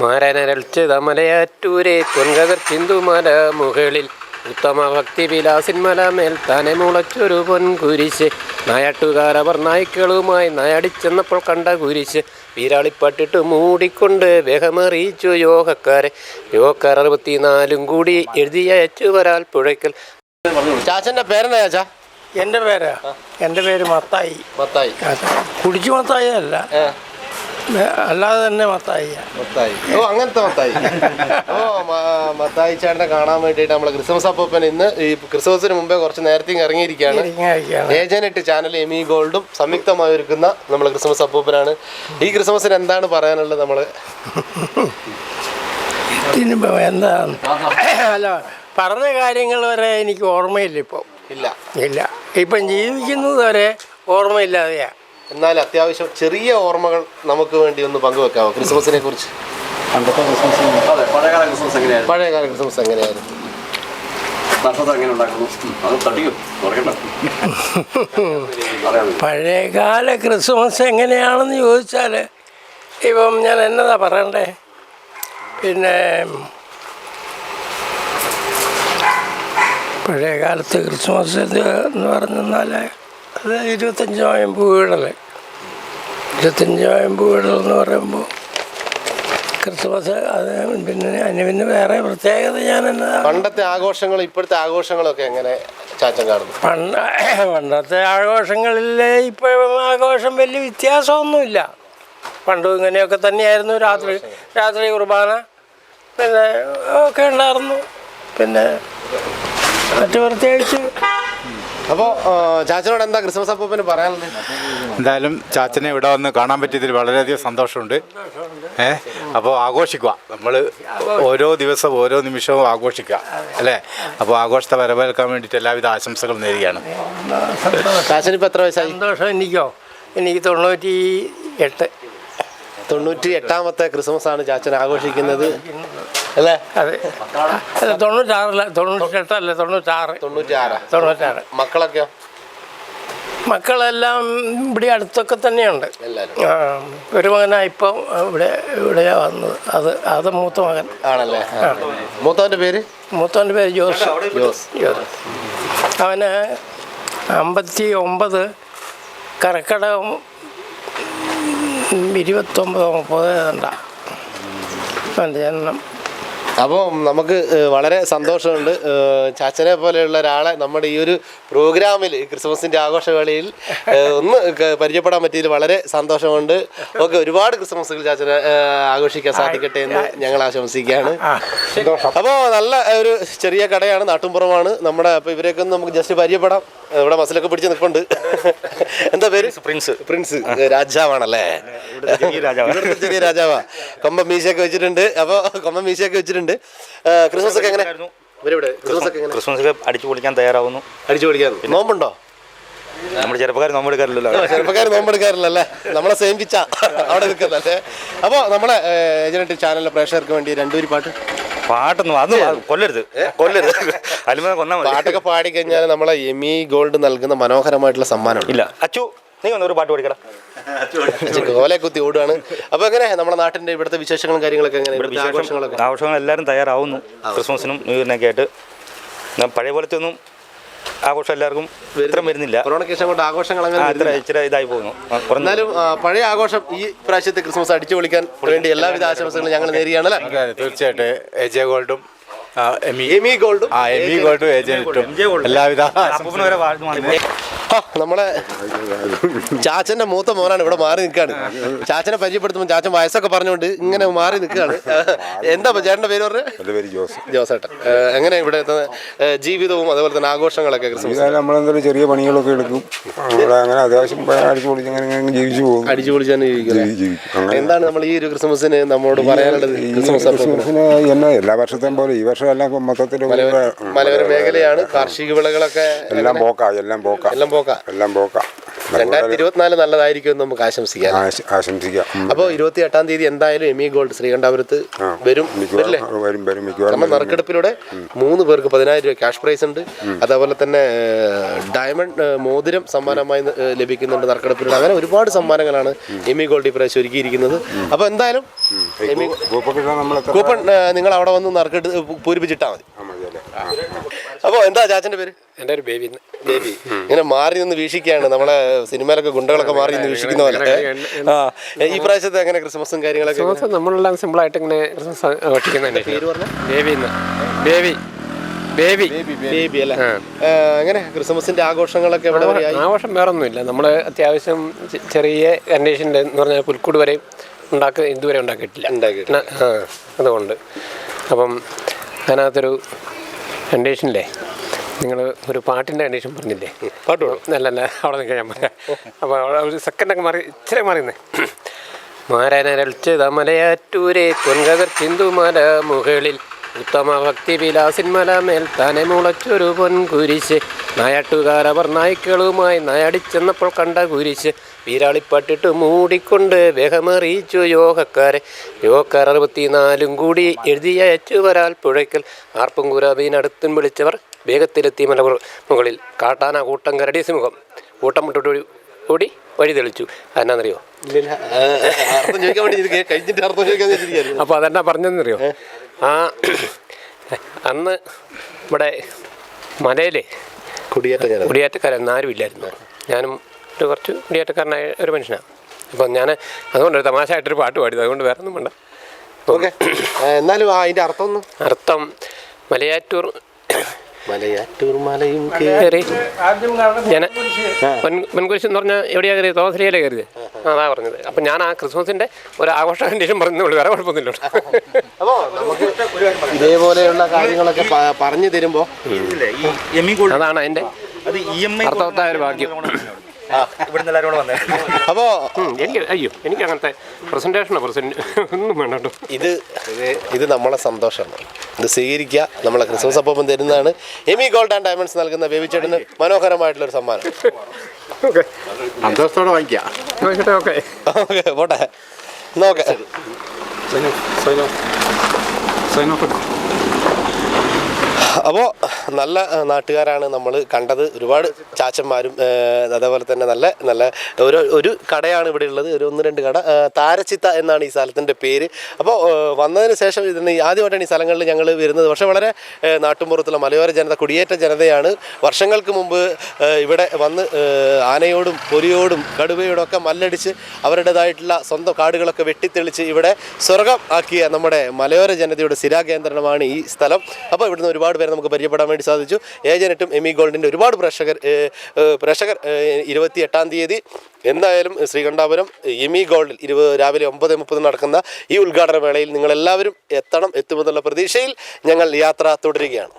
മാരനരൾച്ചത മലയാറ്റൂരെ പൊൻകതിർ ചിന്തുമല മുകളിൽ. ഉത്തമ ഭക്തി വിലാസിന്മല മേൽ താനെ മുളച്ചൊരു പൊൻകുരിശ്. നായാട്ടുകാരവർ നായ്ക്കളുമായി നായടിച്ചെന്നപ്പോൾ കണ്ട കുരിശ്. വീരാളിപ്പട്ടിട്ട് മൂടിക്കൊണ്ട് വേഗമറിയിച്ചു യോഗക്കാരെ. യോഗക്കാർ അറുപത്തിനാലും കൂടി എഴുതിയച്ചു വരാൽ പുഴയ്ക്കൽ. ചാച്ചന്റെ പേരെന്താ ചാച്ചാ? എന്റെ പേരാ. എന്റെ പേര് മത്തായി. മത്തായി. കുടിച്ചു മത്തായി അല്ല അല്ലാതെ തന്നെ മത്തായി. മത്തായി. ഓ അങ്ങനത്തെ മത്തായി. ഓ മത്തായി ചേട്ടനെ കാണാൻ വേണ്ടിയിട്ട് നമ്മളെ ക്രിസ്മസ് അപ്പൂപ്പൻ ഇന്ന് ഈ ക്രിസ്മസിന് മുമ്പേ കുറച്ച് നേരത്തെ ഇറങ്ങിയിരിക്കുകയാണ്. ഏജനറ്റ് ചാനൽ എമി ഗോൾഡും സംയുക്തമായി ഒരുക്കുന്ന നമ്മളെ ക്രിസ്മസ് അപ്പൂപ്പനാണ്. ഈ ക്രിസ്മസിന് എന്താണ് പറയാനുള്ളത് നമ്മൾ? എന്താണ് എന്താ? അല്ല പറഞ്ഞ കാര്യങ്ങൾ വരെ എനിക്ക് ഓർമ്മയില്ല ഇപ്പോൾ ഇല്ല. ഇല്ല. ഇപ്പം ജീവിക്കുന്നത് വരെ ഓർമ്മയില്ലാതെയാ. എന്നാൽ അത്യാവശ്യം ചെറിയ ഓർമ്മകൾ നമുക്ക് വേണ്ടി ഒന്ന് പങ്കുവെക്കാമോ ക്രിസ്മസിനെ കുറിച്ച്? പണ്ടത്തെ ക്രിസ്മസ് അതെ പഴയകാല ക്രിസ്മസ് എങ്ങനെയായിരുന്നു? പഴയകാല ക്രിസ്മസ് എങ്ങനെയായിരുന്നു? പഴയകാല ക്രിസ്മസ് എങ്ങനെയാണെന്ന് ചോദിച്ചാൽ ഇപ്പം ഞാൻ എന്നതാ പറയണ്ടേ? പിന്നെ പഴയകാലത്ത് ക്രിസ്മസ് എന്ന് പറഞ്ഞാൽ അത് ഇരുപത്തഞ്ചായിരം നോയമ്പ് ഇരുപത്തഞ്ചായിരം ഇരുപത്തഞ്ച് നോയമ്പ് എന്ന് പറയുമ്പോൾ ക്രിസ്മസ് അത് പിന്നെ അതിന് പിന്നെ വേറെ പ്രത്യേകത ഞാൻ എന്താ പണ്ടത്തെ ആഘോഷങ്ങൾ ഇപ്പോഴത്തെ ആഘോഷങ്ങളൊക്കെ എങ്ങനെ ചാച്ചൻ കാണുന്നു? പണ്ട് പണ്ടത്തെ ആഘോഷങ്ങളിൽ ഇപ്പോഴും ആഘോഷം വലിയ വ്യത്യാസമൊന്നുമില്ല. പണ്ടും ഇങ്ങനെയൊക്കെ തന്നെയായിരുന്നു. രാത്രി രാത്രി കുർബാന പിന്നെ ഒക്കെ ഉണ്ടായിരുന്നു. പിന്നെ മറ്റു പ്രത്യേകിച്ച് അപ്പോൾ ചാച്ചനോട് എന്താ ക്രിസ്മസ് അപ്പൂപ്പന് പറയാനുള്ളത്? എന്തായാലും ചാച്ചനെ ഇവിടെ വന്ന് കാണാൻ പറ്റിയതിൽ വളരെയധികം സന്തോഷമുണ്ട്. ഏ അപ്പോൾ ആഘോഷിക്കുക. നമ്മൾ ഓരോ ദിവസവും ഓരോ നിമിഷവും ആഘോഷിക്കുക. അല്ലേ? അപ്പോൾ ആഘോഷത്തെ വരവേൽക്കാൻ വേണ്ടിയിട്ട് എല്ലാവിധ ആശംസകളും നേരുകയാണ്. ചാച്ചന് ഇപ്പൊ എത്ര വയസ്സായി? സന്തോഷം എനിക്കോ? എനിക്ക് തൊണ്ണൂറ്റി എട്ട് തൊണ്ണൂറ്റി എട്ടാമത്തെ ക്രിസ്മസ് ആണ് ചാച്ചൻ ആഘോഷിക്കുന്നത്. അല്ലേ? അതെ. അല്ല തൊണ്ണൂറ്റാറല്ല തൊണ്ണൂറ്റെട്ടല്ല തൊണ്ണൂറ്റാറ്. തൊണ്ണൂറ്റാറ്. തൊണ്ണൂറ്റാറ്. മക്കളൊക്കെയോ? മക്കളെല്ലാം ഇവിടെ അടുത്തൊക്കെ തന്നെയുണ്ട്. ആ, ഒരു മകനാ ഇപ്പം ഇവിടെ ഇവിടെയാ വന്നത്. അത് അത് മൂത്ത മകൻ. ആണല്ലേ? മൂത്തവന്റെ പേര്? മൂത്തവന്റെ പേര് ജോസ്. ജോസ്. ജോസ്. അവന് അമ്പത്തി ഒമ്പത് കർക്കിടകം ഇരുപത്തൊമ്പത് മുപ്പത് ഉണ്ടാ അവന്റെ ജനനം. അപ്പോൾ നമുക്ക് വളരെ സന്തോഷമുണ്ട്. ചാച്ചനെ പോലെയുള്ള ഒരാളെ നമ്മുടെ ഈ ഒരു പ്രോഗ്രാമിൽ ക്രിസ്മസിന്റെ ആഘോഷവേളയിൽ ഒന്ന് പരിചയപ്പെടാൻ പറ്റിയതിൽ വളരെ സന്തോഷമുണ്ട്. ഓക്കെ ഒരുപാട് ക്രിസ്മസുകൾ ചാച്ചനെ ആഘോഷിക്കാൻ സാധിക്കട്ടെ എന്ന് ഞങ്ങൾ ആശംസിക്കുകയാണ്. അപ്പോൾ നല്ല ഒരു ചെറിയ കടയാണ് നാട്ടുംപുറമാണ്. നമ്മുടെ അപ്പോൾ ഇവരെയൊക്കെ ഒന്ന് നമുക്ക് ജസ്റ്റ് പരിചയപ്പെടാം. ഇവിടെ മസിലൊക്കെ പിടിച്ച് നിൽപ്പുണ്ട്. എന്താ പേര്? Prince Prince. രാജാവാണല്ലേ? ചെറിയ രാജാവാ. കൊമ്പം മീശയൊക്കെ വെച്ചിട്ടുണ്ട്. അപ്പോൾ കൊമ്പം മീശയൊക്കെ വെച്ചിട്ടുണ്ട്. ക്രിസ്മസ് ഒക്കെ എങ്ങനെ? ക്രിസ്മസ് ഒക്കെ അടിച്ചു പൊളിക്കാൻ തയ്യാറാവുന്നു. അടിച്ചു പൊളിക്കാൻ. നോമ്പുണ്ടോ? നമ്മുടെ ചെറുപ്പക്കാർ നോമ്പെടുക്കാറില്ലല്ലോ. ചെറുപ്പക്കാർ നോമ്പെടുക്കാറില്ലല്ലേ? നമ്മളെ സേമിച്ച അവിടെ നിൽക്കുന്നല്ലേ? അപ്പോൾ നമ്മളെ ഏജനറ്റ് ചാനലിലെ പ്രേക്ഷകർക്ക് വേണ്ടി രണ്ടുപേര് പാട്ട് പാട്ടൊന്നും അത് കൊല്ലരുത്. കൊല്ലരുത്. അലിമ കൊന്നാ പാട്ടൊക്കെ പാടി കഴിഞ്ഞാൽ നമ്മളെ എമി ഗോൾഡ് നൽകുന്ന മനോഹരമായിട്ടുള്ള സമ്മാനം ഇല്ല. അച്ചു നീ ഒന്ന് ഒരു പാട്ട് പഠിക്കടാ ഓലെ കുത്തി ഓടുകയാണ് അപ്പൊ എങ്ങനെ? നമ്മുടെ നാട്ടിന്റെ ഇവിടുത്തെ വിശേഷങ്ങളും കാര്യങ്ങളൊക്കെ എങ്ങനെ? ആഘോഷങ്ങളൊക്കെ? ആഘോഷങ്ങൾ എല്ലാവരും തയ്യാറാവുന്നു ക്രിസ്മസിനും ന്യൂ ഇയറിനൊക്കെ ആയിട്ട്. പഴയ പോലത്തെ ഒന്നും ആഘോഷം എല്ലാവർക്കും ഇത്രയും വരുന്നില്ല. കൊറോണയ്ക്ക് ശേഷം കൊണ്ട് ആഘോഷങ്ങൾ അങ്ങനെ ഇച്ചിരി ഇതായി പോകുന്നു. എന്നാലും പഴയ ആഘോഷം ഈ പ്രാവശ്യത്തെ ക്രിസ്മസ് അടിച്ചു പൊളിക്കാൻ വേണ്ടി എല്ലാവിധ ആശംസകളും ഞങ്ങൾ നേരിയാണ് അല്ലേ? തീർച്ചയായിട്ടും എ ജെ ഗോൾഡും എമി എമി ഗോൾഡും എമി ഗോൾഡും എല്ലാവിധ നമ്മളെ ചാച്ചന്റെ മൂത്ത മോനാണ് ഇവിടെ മാറി നിൽക്കാണ് ചാച്ചനെ പരിചയപ്പെടുത്തുമ്പോൾ ചാച്ചൻ വയസ്സൊക്കെ പറഞ്ഞുകൊണ്ട് ഇങ്ങനെ മാറി നിൽക്കുകയാണ്. എന്താ ചേട്ടന്റെ പേര് പറഞ്ഞത് പേര് ജോസ്. ജോസേട്ടൻ. എങ്ങനെ ഇവിടെ ജീവിതവും അതുപോലെ തന്നെ ആഘോഷങ്ങളൊക്കെ നമ്മളെന്തൊരു ചെറിയ പണികളൊക്കെ എടുക്കും. അങ്ങനെ അത്യാവശ്യം അടിച്ചു പൊളിച്ച് അങ്ങനെ അങ്ങനെ ജീവിച്ചു പോകും. അടിച്ചു ജീവിക്കും എന്താണ് നമ്മൾ ഈ ഒരു ക്രിസ്മസിന് നമ്മളോട് പറയാനുള്ളത്? ക്രിസ്മസിന് എന്നാ എല്ലാ വർഷത്തെയും പോലെ ഈ വർഷം എല്ലാം മൊത്തത്തിൽ മലയോര മേഖലയാണ് കാർഷിക വിളകളൊക്കെ എല്ലാം പോക്കാ എല്ലാം പോക്കാ. എല്ലാം പോക്കാ. എല്ലാം പോക്കാ. രണ്ടായിരത്തി ഇരുപത്തിനാല് നല്ലതായിരിക്കും എന്ന് നമുക്ക് ആശംസിക്കാം. ആശംസിക്കാം. അപ്പോൾ ഇരുപത്തി എട്ടാം തീയതി എന്തായാലും എമി ഗോൾഡ് ശ്രീകണ്ഠാപുരത്ത് വരും വരില്ലേ? വരും വരും നമ്മൾ. നറുക്കെടുപ്പിലൂടെ മൂന്ന് പേർക്ക് പതിനായിരം രൂപ ക്യാഷ് പ്രൈസ് ഉണ്ട്. അതേപോലെ തന്നെ ഡയമണ്ട് മോതിരം സമ്മാനമായി ലഭിക്കുന്നുണ്ട് നറുക്കെടുപ്പിലൂടെ. അങ്ങനെ ഒരുപാട് സമ്മാനങ്ങളാണ് എമി ഗോൾഡ് ഇപ്രാവശ്യം ഒരുക്കിയിരിക്കുന്നത്. അപ്പോൾ എന്തായാലും കൂപ്പൺ നിങ്ങൾ അവിടെ വന്ന് നറുക്കെടുത്ത് പൂരിപ്പിച്ചിട്ടാൽ മതി. അപ്പോൾ എന്താ ചാച്ചന്റെ പേര്? എന്റെ ഒരു ബേബി. ബേബി. ഇങ്ങനെ മാറി നിന്ന് വീക്ഷിക്കുകയാണ്. നമ്മളെ സിനിമയിലൊക്കെ ഗുണ്ടകളൊക്കെ മാറി നിന്ന് വീക്ഷിക്കുന്ന പോലെ. ആ. ഈ പ്രാവശ്യത്തെ എങ്ങനെ ക്രിസ്മസും കാര്യങ്ങളൊക്കെ? ക്രിസ്മസ് നമ്മളെല്ലാം സിമ്പിളായിട്ട് ഇങ്ങനെ ക്രിസ്മസ് ആഘോഷിക്കുന്നുണ്ട് പേര് ബേബി ബേബി. ബേബി. ബേബി അല്ലേ? ഏ, എങ്ങനെ ക്രിസ്മസിന്റെ ആഘോഷങ്ങളൊക്കെ എവിടെ ആഘോഷം വേറെ ഒന്നുമില്ല നമ്മൾ അത്യാവശ്യം ചെറിയ കണ്ടീഷന്റെ എന്ന് പറഞ്ഞാൽ പുൽക്കൂട് വരെ ഉണ്ടാക്ക ഇതുവരെ ഉണ്ടാക്കിയിട്ടില്ല. ഉണ്ടാക്കിയിട്ടില്ല. അതുകൊണ്ട്. അപ്പം അതിനകത്തൊരു കണ്ടീഷനില്ലേ നിങ്ങൾ ഒരു പാട്ടിന്റെ കണ്ടീഷൻ പറഞ്ഞില്ലേ? പാട്ട് പാടും അല്ല അല്ല അവിടെ നിൽക്കാൻ ഞാൻ പറയാം. അപ്പോൾ അവിടെ ഒരു സെക്കൻഡൊക്കെ മാറി ഇച്ചിരി മാറിയുന്നേ മാരനരൾച്ചത മലയാറ്റൂരെ പൊൻകതിർ ചിന്തുമല മുകളിൽ. ഉത്തമ ഭക്തി വിലാസിന്മല മേൽ തനെ മുളച്ചൊരു പൊൻകുരിശ്. നായാട്ടുകാരവർ നായ്ക്കളുമായി നായടിച്ചെന്നപ്പോൾ കണ്ട കുരിശ്. വീരാളിപ്പട്ടിട്ട് മൂടിക്കൊണ്ട് വേഗമറിയിച്ചു യോഗക്കാരെ. യോഗക്കാർ അറുപത്തിനാലും കൂടി എഴുതിയ അയച്ചുവരാൽ പുഴയ്ക്കൽ. ആർപ്പും കുരാബീനടുത്തും വിളിച്ചവർ വേഗത്തിലെത്തി മല മുകളിൽ. കാട്ടാന കൂട്ടം കരടി സിംഹം. കൂട്ടം മുട്ടോട്ട് കൂടി വഴി തെളിച്ചു അതെന്നാന്നറിയോ? അപ്പോൾ അതെന്നാ പറഞ്ഞെന്നറിയോ ആ അന്ന് ഇവിടെ മലയിലെ കുടിയേറ്റ കുടിയേറ്റക്കാരൻ കുടിയേറ്റക്കാരൊന്നും ആരും ഇല്ലായിരുന്നു ഞാനും ഒരു കുറച്ച് കുടിയേറ്റക്കാരനായ ഒരു മനുഷ്യനാണ് അപ്പം ഞാൻ അതുകൊണ്ട് ഒരു തമാശയായിട്ടൊരു പാട്ട് പാടി അതുകൊണ്ട് വേറെ ഒന്നും വേണ്ട ഓക്കെ. എന്നാലും അതിന്റെ അർത്ഥം ഒന്ന്. അർത്ഥം മലയാറ്റൂർ. മലയാറ്റൂർ മലയും കയറി. ഞാൻ പെൺകുരിശ് എന്ന് പറഞ്ഞാൽ എവിടെയാ കയറിയത്? തോസരിയല്ലേ കയറിയത്? അതാ പറഞ്ഞത്. അപ്പം ഞാൻ ആ ക്രിസ്മസിന്റെ ഒരു ആഘോഷ കണ്ടീഷൻ പറഞ്ഞുള്ളൂ വേറെ കുഴപ്പമൊന്നുമില്ല അപ്പോൾ നമുക്ക് ഇതേപോലെയുള്ള കാര്യങ്ങളൊക്കെ പറഞ്ഞു തരുമ്പോ ഈ എമ്മി ഗോൾഡ് അതാണ് അതിന്റെ അത് ഇ അർത്ഥവത്തായ ഒരു ഭാഗ്യം. ഇവിടുന്ന് എല്ലാവരും കൂടെ വന്നേ. അപ്പോ എനിക്ക് അയ്യോ എനിക്ക് അങ്ങനത്തെ പ്രസന്റേഷനോ പ്രസന്റ് ഒന്നും വേണ്ട ഇത് ഇത് നമ്മളെ സന്തോഷമാണ്. ഇത് സ്വീകരിക്കുക. നമ്മളെ ക്രിസ്മസ് അപ്പം തരുന്നതാണ്. എമി ഗോൾഡ് ആൻഡ് ഡയമണ്ട്സ് നൽകുന്ന ബേബിച്ചേട്ടന് മനോഹരമായിട്ടുള്ളൊരു സമ്മാനം. സന്തോഷത്തോടെ വാങ്ങിക്കാം. Okay okay. ഓക്കെ പോട്ടെ. നോക്കെ. അപ്പോൾ നല്ല നാട്ടുകാരാണ് നമ്മൾ കണ്ടത്. ഒരുപാട് ചാച്ചന്മാരും അതേപോലെ തന്നെ നല്ല നല്ല ഒരു ഒരു കടയാണ് ഇവിടെ ഉള്ളത്. ഒരു ഒന്ന് രണ്ട് കട. താരച്ചിത്ത എന്നാണ് ഈ സ്ഥലത്തിന്റെ പേര്. അപ്പോൾ വന്നതിന് ശേഷം ഇതിന് ആദ്യമായിട്ടാണ് ഈ സ്ഥലങ്ങളിൽ ഞങ്ങൾ വരുന്നത്. പക്ഷേ വളരെ നാട്ടുമ്പുറത്തുള്ള മലയോര ജനത കുടിയേറ്റ ജനതയാണ്. വർഷങ്ങൾക്ക് മുമ്പ് ഇവിടെ വന്ന് ആനയോടും പൊരിയോടും കടുവയോടും ഒക്കെ മല്ലടിച്ച് അവരുടേതായിട്ടുള്ള സ്വന്തം കാടുകളൊക്കെ വെട്ടിത്തെളിച്ച് ഇവിടെ സ്വർഗം ആക്കിയ നമ്മുടെ മലയോര ജനതയുടെ സ്ഥിരാകേന്ദ്രമാണ് ഈ സ്ഥലം. അപ്പോൾ ഇവിടുന്ന് ഒരുപാട് പേരെ നമുക്ക് പരിചയപ്പെടാൻ വേണ്ടി സാധിച്ചു. ഏജനറ്റും എമി ഗോൾഡിന്റെ ഒരുപാട് പ്രേക്ഷകർ പ്രേക്ഷകർ ഇരുപത്തി എട്ടാം തീയതി എന്തായാലും ശ്രീകണ്ഠാപുരം എമി ഗോൾഡിൽ ഇരുപത് രാവിലെ ഒമ്പത് മുപ്പത് നടക്കുന്ന ഈ ഉദ്ഘാടന വേളയിൽ നിങ്ങളെല്ലാവരും എത്തണം എത്തുമെന്നുള്ള പ്രതീക്ഷയിൽ ഞങ്ങൾ യാത്ര തുടരുകയാണ്.